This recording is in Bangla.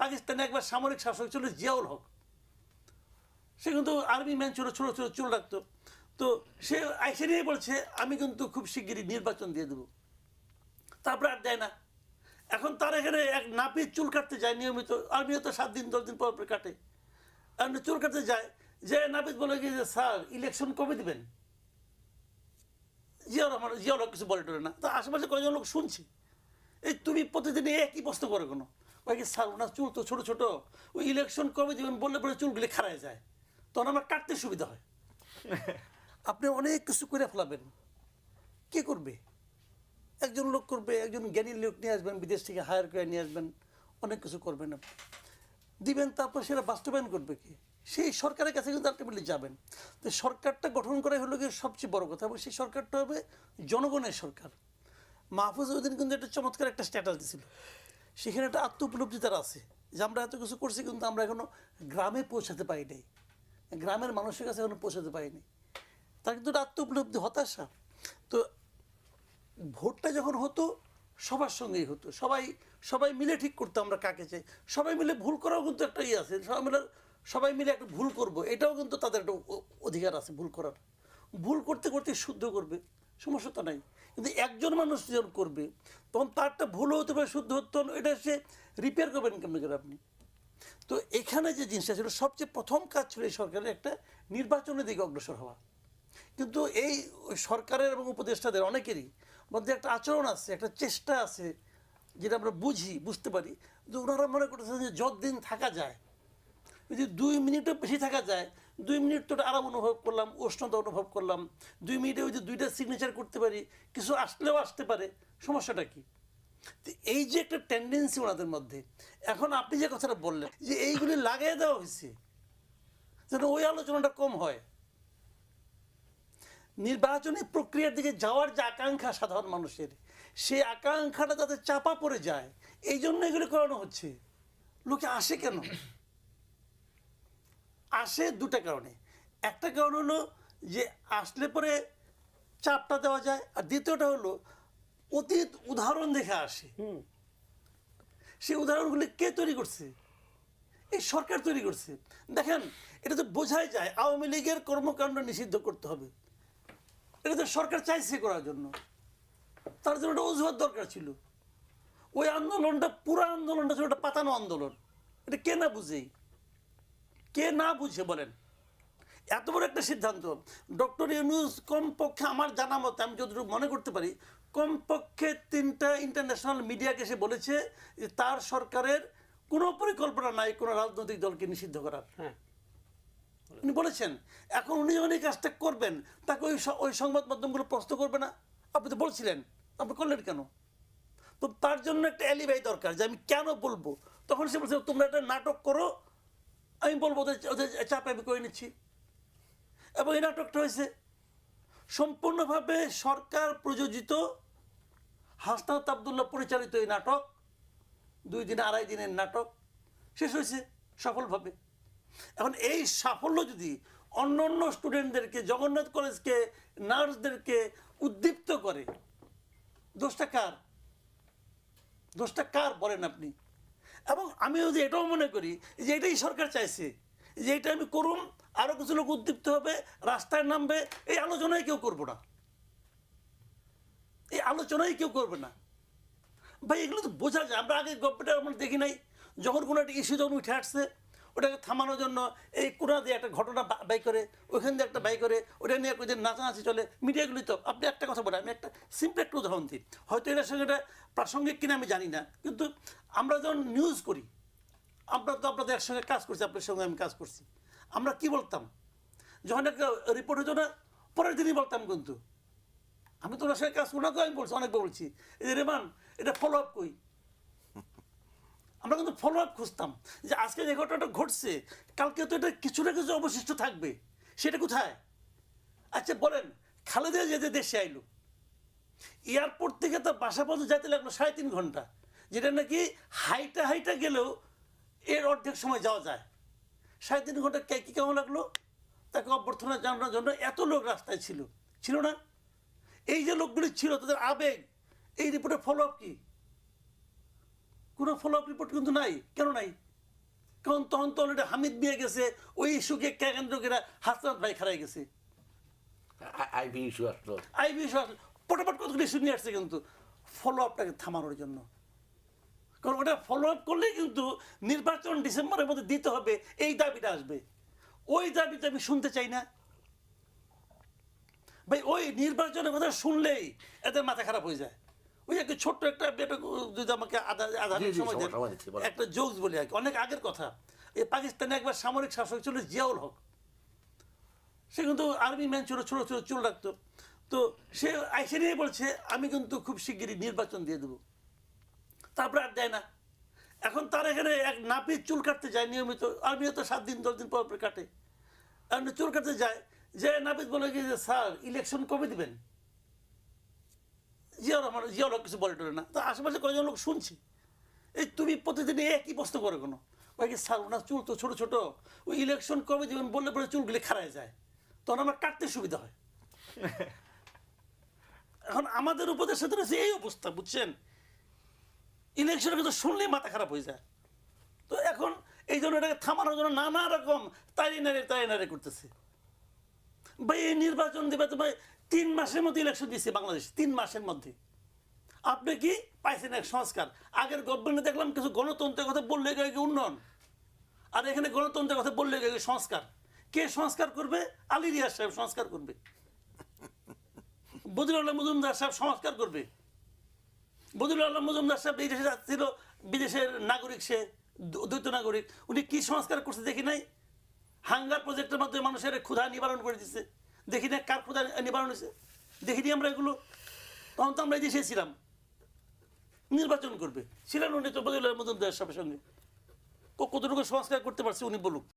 পাকিস্তানে একবার সামরিক শাসক ছিল জিয়াউল হক। সে কিন্তু আর্মি ম্যান ছিল, ছোটো ছোটো চুল রাখতো। তো সে আইসে নিয়ে বলছে, আমি কিন্তু খুব শিগগিরই নির্বাচন দিয়ে দেবো। তারপরে আর দেয় না। এখন তার এখানে এক নাপিত চুল কাটতে যায় নিয়মিত। আর্মিও তো সাত দিন, দশ দিন পর পর কাটে। আর চুল কাটতে যায়, যে নাপিত বলে কি যে, স্যার, ইলেকশন কবে দিবেন? জিয়ার আমার জিয়ার কিছু বলে না। তো আশেপাশে কয়েকজন লোক শুনছি, এই তুমি প্রতিদিন একই প্রশ্ন করে কোনো? কি স্যার ওনার চুল তো ছোটো ছোটো। ওই ইলেকশন কবে দিবেন বললে পরে চুলগুলি খারায় যায়। তখন আমার কাটতে সুবিধা হয়। আপনি অনেক কিছু করে ফেলাবেন। কে করবে? একজন লোক করবে, একজন জ্ঞানী লোক নিয়ে আসবেন, বিদেশ থেকে হায়ার করে নিয়ে আসবেন। অনেক কিছু করবেন আপনি। দিবেন, তারপর সেটা বাস্তবায়ন করবে কি? সেই সরকারের কাছে কিন্তু আলটিমেটলি যাবেন। তো সরকারটা গঠন করাই হলো গিয়ে সবচেয়ে বড় কথা। এবং সেই সরকারটা হবে জনগণের সরকার। মাহফুজ উদ্দিন কিন্তু একটা চমৎকার একটা স্ট্যাটাস দিছিল। সেখানে একটা আত্ম উপলব্ধি তার আছে, যে আমরা এত কিছু করছি কিন্তু আমরা এখনও গ্রামে পৌঁছাতে পারি নাই গ্রামের মানুষের কাছে এখনও পৌঁছাতে পারিনি। তার কিন্তু একটা আত্ম উপলব্ধি হতাশা। তো ভোটটা যখন হতো, সবার সঙ্গেই হতো। সবাই সবাই মিলে ঠিক করতো আমরা কাকে চাই। সবাই মিলে ভুল করাও কিন্তু একটা ইয়ে আছে। সবাই মিলে সবাই মিলে একটা ভুল করব, এটাও কিন্তু তাদের একটা অধিকার আছে ভুল করার। ভুল করতে করতে শুদ্ধ করবে, সমস্যা তো নাই। কিন্তু একজন মানুষ যখন করবে তখন তারটা ভুল হতে পারে শুদ্ধ হতো না, এটা সে রিপেয়ার করবেন কেমন করে আপনি? তো এখানে যে জিনিসটা ছিল সবচেয়ে প্রথম কাজ ছিল এই সরকারের একটা নির্বাচনের দিকে অগ্রসর হওয়া। কিন্তু এই সরকারের এবং উপদেষ্টাদের অনেকেরই মধ্যে একটা আচরণ আছে একটা চেষ্টা আছে যেটা আমরা বুঝি বুঝতে পারি। যে ওনারা মনে করতেছেন যে যতদিন থাকা যায় যদি দুই মিনিটও বেশি থাকা যায়, দুই মিনিট তো আরাম অনুভব করলাম, উষ্ণতা অনুভব করলাম, দুই মিনিটে ওই যে দুইটা সিগনেচার করতে পারি, কিছু আসলেও আসতে পারে, সমস্যাটা কি? এই যে একটা টেন্ডেন্সি ওনাদের মধ্যে, এখন আপনি যে কথাটা বললেন যে এইগুলি লাগিয়ে দেওয়া হয়েছে, যেন ওই আলোচনাটা কম হয়। নির্বাচনী প্রক্রিয়ার দিকে যাওয়ার যে আকাঙ্ক্ষা সাধারণ মানুষের, সেই আকাঙ্ক্ষাটা যাতে চাপা পড়ে যায় এই জন্য এগুলো করানো হচ্ছে। লোকে আসে কেন? আসে দুটা কারণে। একটা কারণ হলো যে আসলে পরে চাপটা দেওয়া যায় আর দ্বিতীয়টা হলো অতীত উদাহরণ দেখে আসে। সেই উদাহরণগুলি কে তৈরি করছে? এই সরকার তৈরি করছে। দেখেন এটা তো বোঝাই যায় আওয়ামী লীগের কর্মকাণ্ড নিষিদ্ধ করতে হবে। এটা তো সরকার চাইছে করার জন্য। তার জন্য একটা অজুহাত দরকার ছিল। ওই আন্দোলনটা পুরো আন্দোলনটা ছিল একটা পাতানো আন্দোলন। এটা কে না বুঝেই কে না বুঝে বলেন? এত বড় একটা সিদ্ধান্ত। ডক্টর ইউনুস কমপক্ষে আমার জানা মতে আমি যতটুকু মনে করতে পারি কমপক্ষে তিনটা ইন্টারন্যাশনাল মিডিয়াকে সে বলেছে যে তার সরকারের কোনো পরিকল্পনা নাই কোনো রাজনৈতিক দলকে নিষিদ্ধ করার। হ্যাঁ। উনি বলেছেন এখন উনি যখন এই কাজটা করবেন তাকে ওই ওই সংবাদ মাধ্যমগুলো প্রশ্ন করবে না? আপনি তো বলছিলেন আপনি করলেন কেন? তো তার জন্য একটা অ্যালিবাই দরকার যে আমি কেন বলব? তখন সে বলছে তোমরা একটা নাটক করো আমি বলব, ওদের ওদের চাপে আমি করে নিচ্ছি। এবং এই নাটকটা হয়েছে সম্পূর্ণভাবে সরকার প্রযোজিত হাসনাত আবদুল্লাহ পরিচালিত এই নাটক, দুই দিন আড়াই দিনের নাটক। শেষ হয়েছে সফলভাবে। এখন এই সাফল্য যদি অন্য অন্য স্টুডেন্টদেরকে, জগন্নাথ কলেজকে, নার্সদেরকে উদ্দীপ্ত করে, দোষটা কার? দোষটা কার বলেন আপনি? এবং আমি যদি এটাও মনে করি যে এটাই সরকার চাইছে যে এটা আমি করুন আরও কিছু লোক উদ্দীপ্ত হবে, রাস্তায় নামবে, এই আলোচনায় কেউ করব না। এই আলোচনায় কেউ করবে না। ভাই, এগুলো তো বোঝা যায়। আমরা আগে গল্পটা আমরা দেখি নাই। যখন কোনো একটা ইস্যু যখন উঠে আসছে, ওটাকে থামানোর জন্য এই কোনা দিয়ে একটা ঘটনা বাই করে, ওইখান দিয়ে একটা বাই করে ওটা নিয়ে কোথায় নাচানাচি চলে, মিডিয়াগুলি তো আপনি একটা কথা বলেন, আমি একটা সিম্পল একটা উদাহরণ দিই। হয়তো এটার সঙ্গে এটা প্রাসঙ্গিক কিনা আমি জানি না, কিন্তু আমরা যখন নিউজ করি আমরা তো আপনাদের একসঙ্গে কাজ করছি আপনার সঙ্গে আমি কাজ করছি। আমরা কি বলতাম? যখন একটা রিপোর্ট হতো না পরের দিনই বলতাম কিন্তু। আমি তো ওনার সঙ্গে কাজ করি না তো আমি বলছি অনেকবার বলছি। এই যে রেমান এটা ফলো আপ কই? আমরা কিন্তু ফলো আপ খুঁজতাম যে আজকে যে ঘটনাটা ঘটছে কালকে তো এটা কিছু না কিছু অবশিষ্ট থাকবে। সেটা কোথায়? আচ্ছা বলেন খালেদা যেতে দেশে আইলো এয়ারপোর্ট থেকে তো বাসা পর্যন্ত যেতে লাগল সাড়ে তিন ঘণ্টা। যেটা নাকি হাইটা হাইটা গেলেও এর অর্ধেক সময় যাওয়া যায়। সাড়ে তিন ঘণ্টা কে কী কেমন লাগল? তাকে অভ্যর্থনা জানানোর জন্য এত লোক রাস্তায় ছিল। ছিল না? এই যে লোকগুলি ছিল তাদের আবেগ এই রিপোর্টের ফলো আপ কী? কোনো ফলো আপ রিপোর্ট কিন্তু নাই। কেন নাই? কারণ তখন তো অলরেডি হামিদ বিয়ে গেছে ওই ইস্যুকে কেন্দ্র করে হাসনাত ভাই খারাই গেছে। আইবি ইস্যু আসলো। আই বিষয় পটাপট কতগুলি ইস্যু নিয়ে আসছে কিন্তু। ফলো আপটাকে থামানোর জন্য। কারণ ওটা ফলো আপ করলেই কিন্তু নির্বাচন ডিসেম্বরের মধ্যে দিতে হবে এই দাবিটা আসবে। ওই দাবিটা আমি শুনতে চাই না। ভাই ওই নির্বাচনের কথা শুনলেই এদের মাথা খারাপ হয়ে যায়। ওই একটা ছোট্ট একটা যদি আমাকে আধা আধা সময় দেন, বলেন। একটা জোকস বলি আর অনেক আগের কথা। এই পাকিস্তানে একবার সামরিক শাসক ছিল জিয়াউল হক। সে কিন্তু আর্মি ম্যান ছিল ছোটো ছোটো চুল রাখতো। তো সে আইসে নিয়ে বলছে আমি কিন্তু খুব শিগগিরই নির্বাচন দিয়ে দেবো। তারপরে আর দেয় না। এখন তার এখানে এক নাপিত চুল কাটতে যায় নিয়মিত। আর্মিও তো সাত দিন দশ দিন পর পর কাটে। আর চুল কাটতে যায় যে নাপিত বলে কি যে স্যার ইলেকশন কবে দিবেন? জিয়াউর রহমান জিয়াউল হক কিছু বলে টলে না। তো আশেপাশে কয়েকজন লোক শুনছি। এই তুমি প্রতিদিন একই প্রশ্ন করে কোনো? ওই স্যার ওনার চুল তো ছোটো ছোটো। ওই ইলেকশন কবে দিবেন বললে পরে চুলগুলি খারায় যায়। তখন আমার কাটতে সুবিধা হয়। এখন আমাদের উপদেশে এই অবস্থা বুঝছেন? ইলেকশনের কথা শুনলেই মাথা খারাপ হয়ে যায়। তো এখন এই জন্য এটাকে থামানোর জন্য নানা রকম তাই নারে তাই নারে করতেছে। ভাই, এই নির্বাচন দেবে তো ভাই তিন মাসের মধ্যে ইলেকশন দিচ্ছে বাংলাদেশ, তিন মাসের মধ্যে। আপনি কি পাইছেন এক সংস্কার? আগের গভর্নমেন্টে দেখলাম কিছু গণতন্ত্রের কথা বললে গিয়ে উন্নয়ন? আর এখানে গণতন্ত্রের কথা বললে গিয়ে সংস্কার? কে সংস্কার করবে? আলী রিয়াজ সাহেব সংস্কার করবে। বদিরুল আলম মজুমদার সাহেব সংস্কার করবে। বদিরুল আলম মজুমদার সাহেব এই দেশে বিদেশের নাগরিক সে দ্বৈ- দ্বৈত নাগরিক, উনি কি সংস্কার করছে দেখি নাই? হাঙ্গার প্রজেক্টের মাধ্যমে মানুষের ক্ষুধা নিবারণ করে দিচ্ছে দেখি না কার ক্ষুধা নিবারণ হয়েছে? দেখিনি আমরা এগুলো? তখন তো আমরা এই দেশে ছিলাম। নির্বাচন করবে। ছিলেন উনি তো বদিরুল আলম মজুমদার সাহেবের সঙ্গে। কতটুকু সংস্কার করতে পারছে উনি বলুক।